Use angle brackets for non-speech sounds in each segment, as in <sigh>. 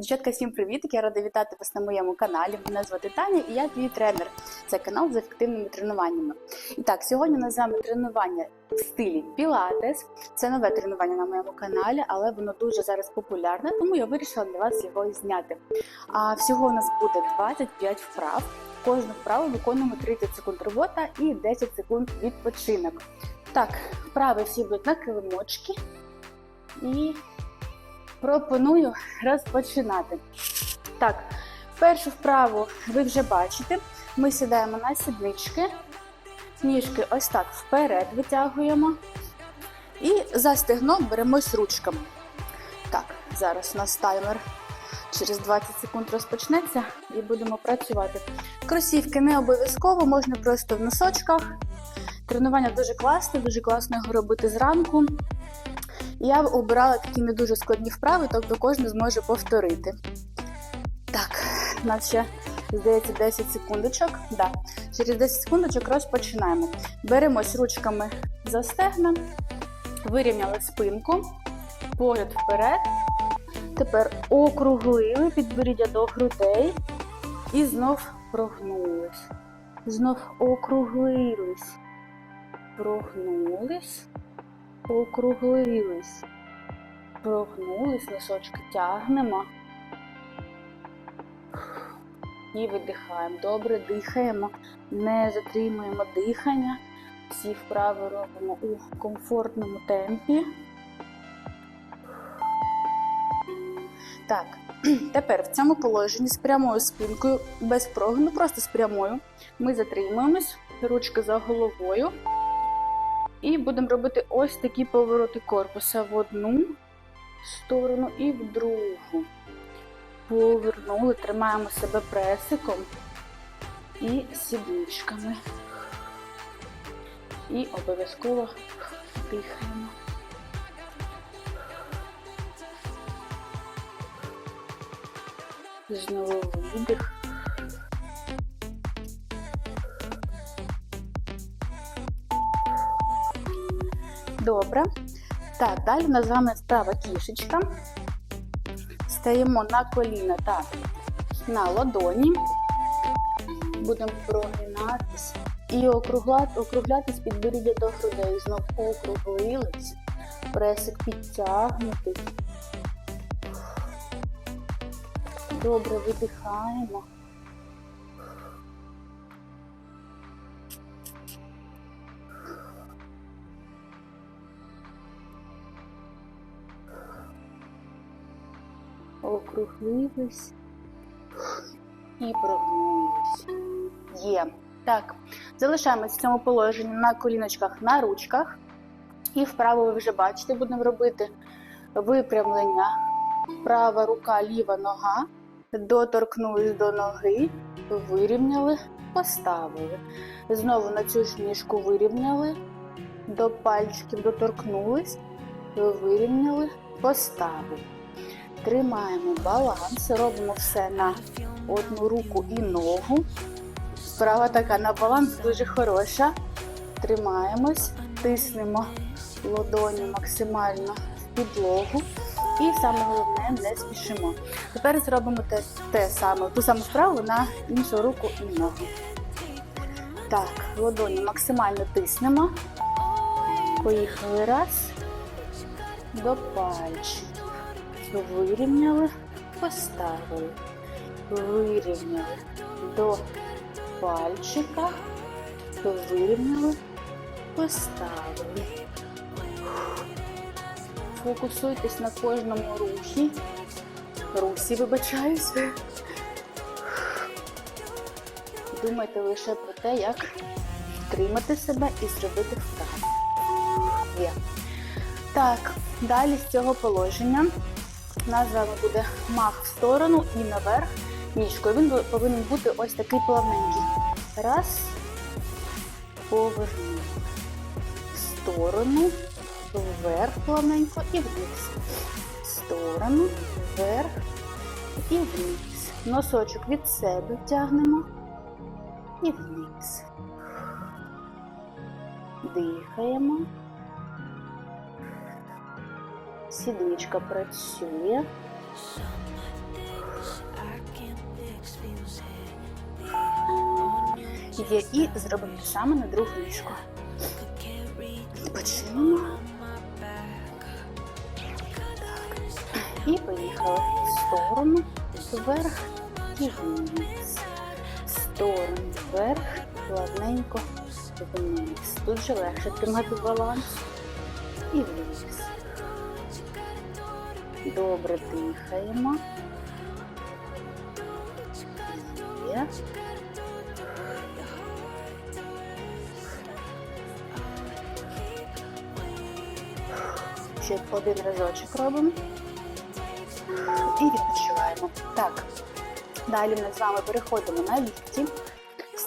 Дівчатка, всім привіт! Я рада вітати вас на моєму каналі. Мене звати Таня і я твій тренер. Це канал з ефективними тренуваннями. І так, сьогодні у нас з вами тренування в стилі Пілатес. Це нове тренування на моєму каналі, але воно дуже зараз популярне, тому я вирішила для вас його зняти. А всього у нас буде 25 вправ. Кожну вправу виконуємо 30 секунд робота і 10 секунд відпочинок. Так, вправи всі будуть на килимочки. І пропоную розпочинати. Так, першу вправу ви вже бачите. Ми сідаємо на сіднички, ніжки ось так вперед витягуємо. І за стегном беремось ручками. Так, зараз у нас таймер через 20 секунд розпочнеться і будемо працювати. Кросівки не обов'язково, можна просто в носочках. Тренування дуже класне, дуже класно його робити зранку. Я обирала такі не дуже складні вправи, тобто кожен зможе повторити. Так, у нас ще, здається, 10 секундочок. Да. Через 10 секундочок розпочинаємо. Беремось ручками за стегна, вирівняли спинку, погляд вперед. Тепер округлили підборіддя до грудей і знов прогнулись. Знов округлились, прогнулись округлились, прогнулись, носочки тягнемо і видихаємо. Добре дихаємо, не затримуємо дихання. Всі вправи робимо у комфортному темпі. Так, <clears throat> тепер в цьому положенні з прямою спинкою, без прогину, просто з прямою, ми затримуємось, ручки за головою. І будемо робити ось такі повороти корпуса в одну сторону і в другу. Повернули, тримаємо себе пресиком і сідничками. І обов'язково дихаємо. Знову видих. Добре. Так, далі у нас з вами справа кішечка. Стаємо на коліна та на ладоні. Будемо прогинатись і округляти, округлятись підборіддя до грудей. Знов округлились. Пресик підтягнутий. Добре видихаємо. Округлились і прогнулись. Є. Так, залишаємось в цьому положенні на коліночках, на ручках. І вправо ви вже бачите, будемо робити випрямлення. Права рука, ліва нога. Доторкнулись до ноги, вирівняли, поставили. Знову на цю ж ніжку вирівняли, до пальчиків доторкнулись, вирівняли, поставили. Тримаємо баланс, робимо все на одну руку і ногу. Справа така на баланс дуже хороша. Тримаємось, тиснемо ладоні максимально в підлогу. І саме головне не спішимо. Тепер зробимо те, те саме, ту саму справу на іншу руку і ногу. Так, ладоні максимально тиснемо. Поїхали раз. До пальчиків. Вирівняли, поставили. Вирівняли до пальчика. Вирівняли, поставили. Фокусуйтесь на кожному рухі. Русі, вибачаюсь. Думайте лише про те, як втримати себе і зробити. Є. Так, далі з цього положення у нас з вами буде мах в сторону і наверх ніжкою. Він повинен бути ось такий плавненький. Раз, повернули. В сторону, вверх плавненько і вниз. В сторону, вверх і вниз. Носочок від себе тягнемо і вниз. Дихаємо сідничка працює. Є і зробимо саме на другу ніжку. Почнемо. І поїхала в сторону, вверх і вниз. Сторону вверх, ладненько вниз. Тут же легше тримати баланс і вниз. Добре дихаємо. Ще один разочок робимо. І відпочиваємо. Так. Далі ми з вами переходимо на лікті.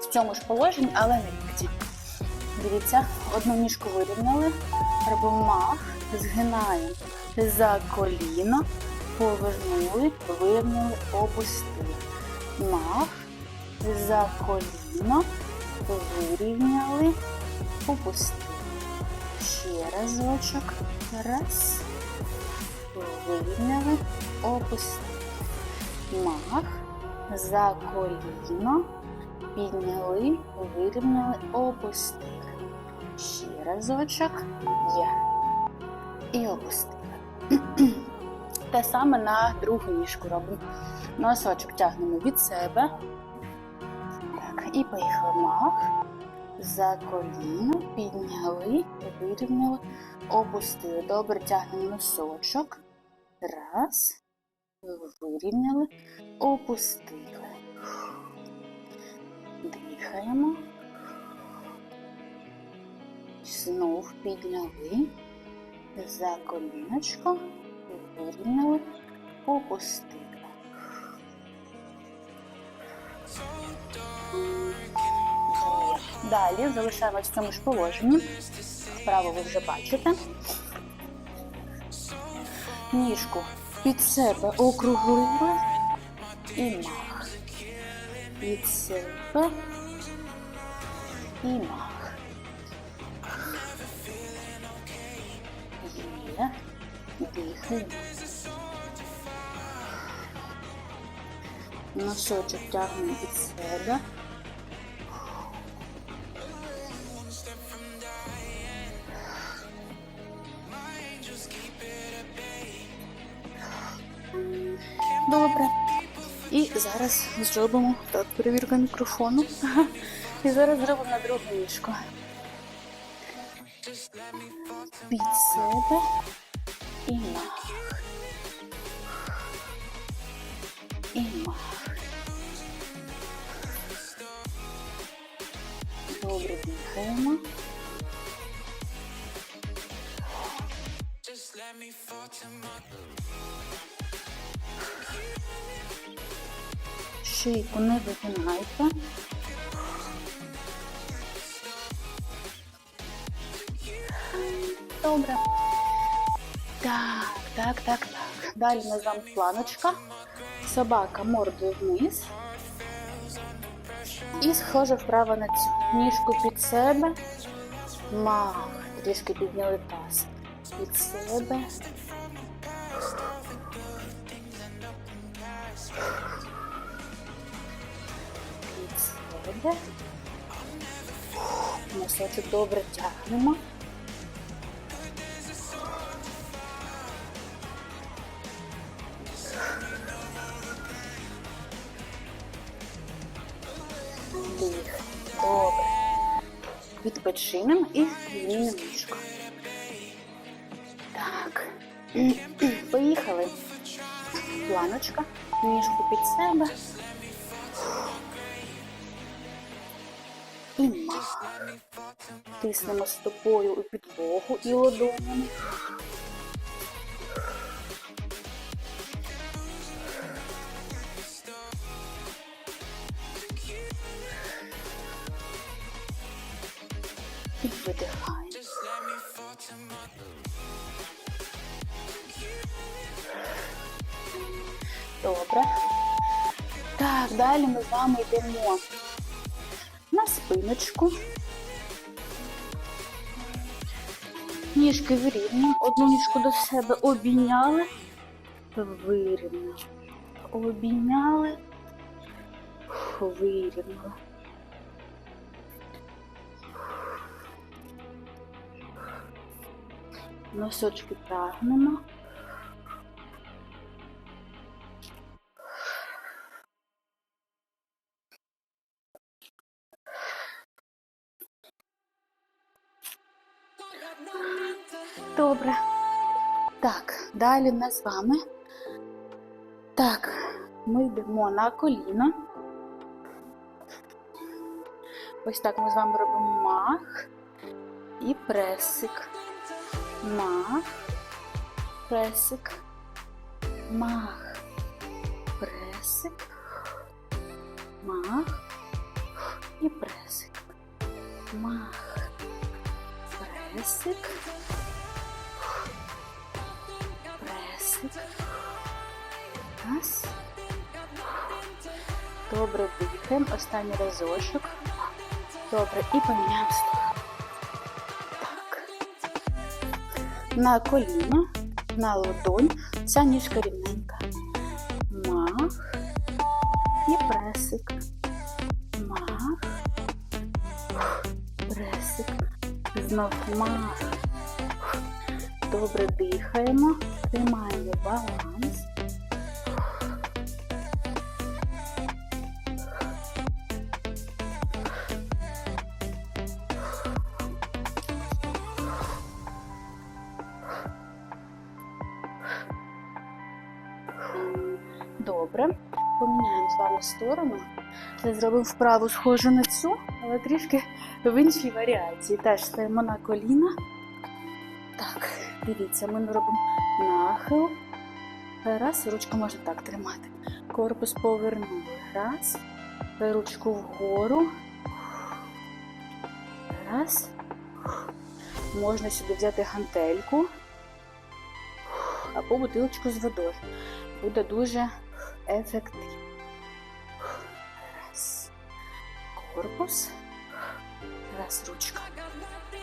В цьому ж положенні, але на лікті. Дивіться, одну ніжку вирівняли, робимо мах, згинаємо за коліно, повернули, вирівняли, опустили. Мах, за коліно, вирівняли, опустили. Ще разочок. Раз. Вирівняли, опустили. Мах, за коліно, підняли, вирівняли, опустили. Ще разочок. Є. І опустили. <clears throat> Те саме на другу ніжку робимо. Носочок тягнемо від себе. Так, і поїхали мах. За коліно, підняли, вирівняли, опустили. Добре, тягнемо носочок. Раз. Вирівняли, опустили. Дихаємо. Знов підняли. За коліночко. Вирівняли, опустили. Далі залишаємось в цьому ж положенні. Вправо ви вже бачите. Ніжку під себе округлили і мах. Під себе і мах. Є. Дихаємо. Носочок тягнемо під себе. Добре. І зараз зробимо так, перевірка мікрофону. <laughs> І зараз зробимо на другу ніжку. Під себе і мах. І мах. Добре дихаємо. Шийку не вигинайте. Добре. Так, так, так, так. Далі у нас планочка. Собака мордою вниз. І схоже вправо на цю ніжку під себе. Мах. Трішки підняли таз. Під себе. Під себе. Носочок добре тягнемо. Дих. Добре. Відпочинемо і змінимо ніжку. Так. <clears throat> Поїхали. Планочка. Ніжку під себе. І мах. Тиснемо стопою у підлогу і ладонями. І видихаємо. Добре. Так, далі ми з вами йдемо на спиночку. Ніжки вирівнюємо. Одну ніжку до себе обійняли, вирівняли. Обійняли, вирівняли. Носочки тягнемо. Добре. Так, далі нас з вами. Так, ми йдемо на коліно. Ось так ми з вами робимо мах і пресик. Мах, пресик, мах, пресик, мах і пресик. Мах, пресик, пресик. Раз. Добре, дихаємо. Останній разочок. Добре, і поміняємо сторону. На коліно, на ладонь. Ця ніжка рівненька. Мах. І пресик. Мах. Пресик. Знов мах. Добре дихаємо. Тримаємо баланс. З вами сторону. Це зробимо вправу схожу на цю, але трішки в іншій варіації. Теж стаємо на коліна. Так, дивіться, ми робимо нахил. Раз, ручку можна так тримати. Корпус повернули. Раз. Ручку вгору. Раз. Можна сюди взяти гантельку або бутилочку з водою. Буде дуже ефективно. Корпус. Раз, ручка.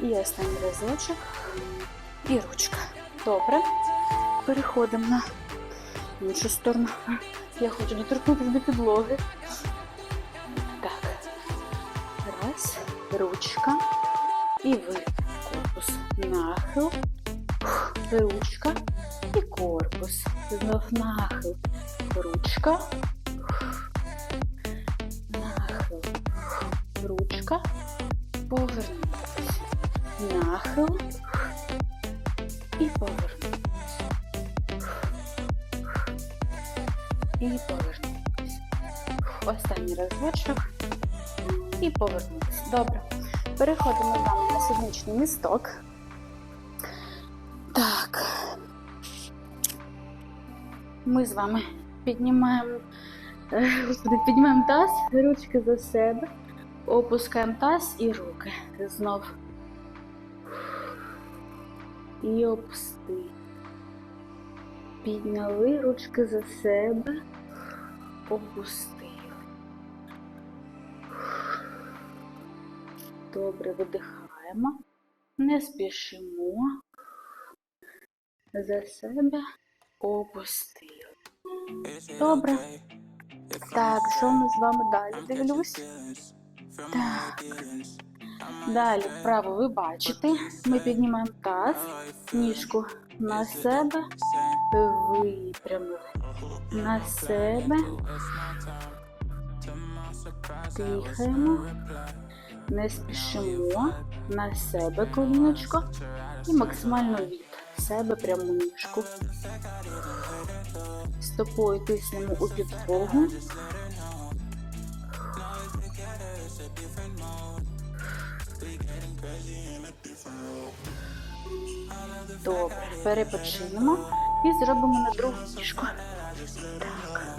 І останній разочок. І ручка. Добре. Переходимо на іншу сторону. Я хочу доторкнутися до підлоги. Так. Раз. Ручка. І ви. Корпус. Нахил. Ручка. І корпус. Знов нахил. Ручка. Повернутися. Нахил. І повернутися. І повернутися. Останній разочок. І повернутися. Добре. Переходимо з вами на сідничний місток. Так. Ми з вами піднімаємо, господи, піднімаємо таз, ручки за себе, опускаємо таз і руки. Знов. І опусти. Підняли ручки за себе, опустили. Добре, видихаємо, не спішимо. За себе опустили. Добре. Так, що ми з вами далі дивлюсь? Так. Далі вправо ви бачите. Ми піднімаємо таз, ніжку на себе, випрямили. На себе. Дихаємо. Не спішимо. На себе коліночко. І максимально від себе пряму ніжку. Стопою тиснемо у підлогу. Добре, перепочинемо і зробимо на другу ніжку. Так.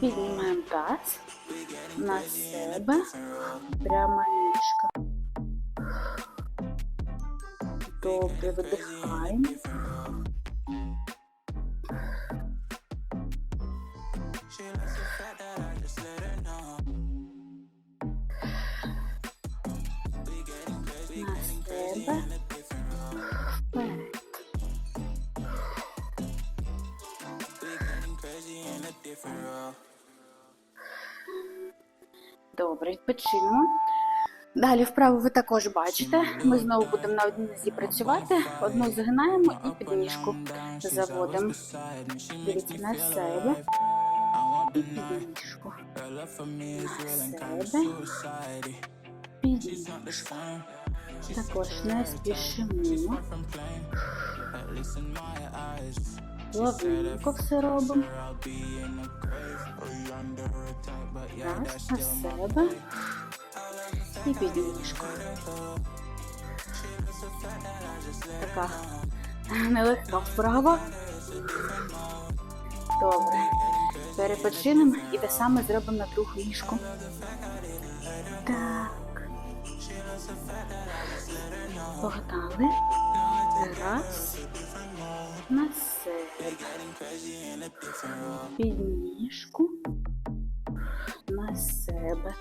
Піднімаємо таз на себе, пряма ніжка. Добре, видихаємо. Добре, відпочинемо. Далі вправу ви також бачите. Ми знову будемо на одній нозі працювати. Одну згинаємо і підніжку заводимо. Дивіться на себе. І підніжку. На себе. Підніжку. Також не спішимо. Плавненько все робимо. Раз, на себе. І підніжку. Така нелегка вправа. Добре. Перепочинемо і те саме зробимо на другу ніжку. Так. Погнали. Раз. На себе. Підніжку. На себе.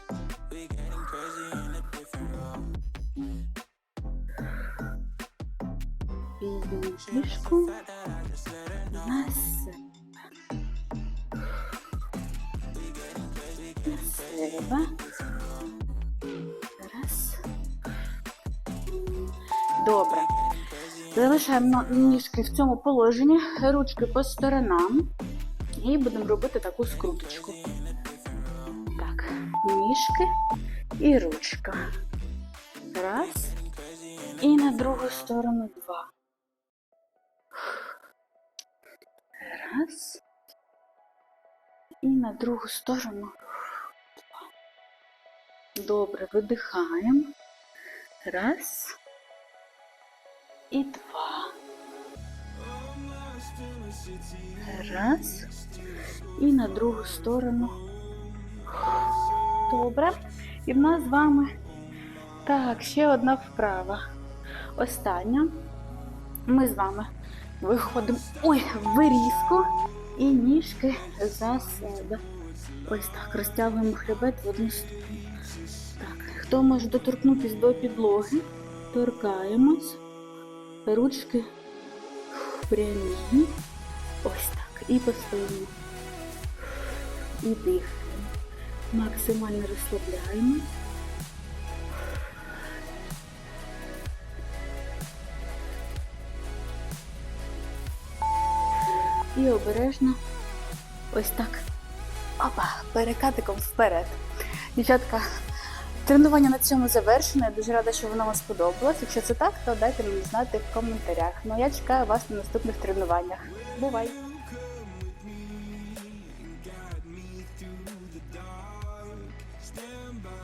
Підніжку. На себе. На себе. Раз. Добре. Залишаємо ніжки в цьому положенні, ручки по сторонам. І будемо робити таку скруточку. Так, ніжки і ручка. Раз. І на другу сторону два. Раз. І на другу сторону два. Добре, видихаємо. Раз. І два. Раз. І на другу сторону. Добре. І в нас з вами так, ще одна вправа. Остання. Ми з вами виходимо ой, в вирізку і ніжки за себе. Ось так. Розтягуємо хребет в одну сторону. Так, хто може доторкнутися до підлоги, торкаємось. Ручки прямі. Ось так. І постоїмо. І дихаємо. Максимально розслабляємо. І обережно ось так. Опа, перекатиком вперед. Дівчатка, тренування на цьому завершено. Я дуже рада, що воно вам сподобалось. Якщо це так, то дайте мені знати в коментарях. Ну а я чекаю вас на наступних тренуваннях. Бувай!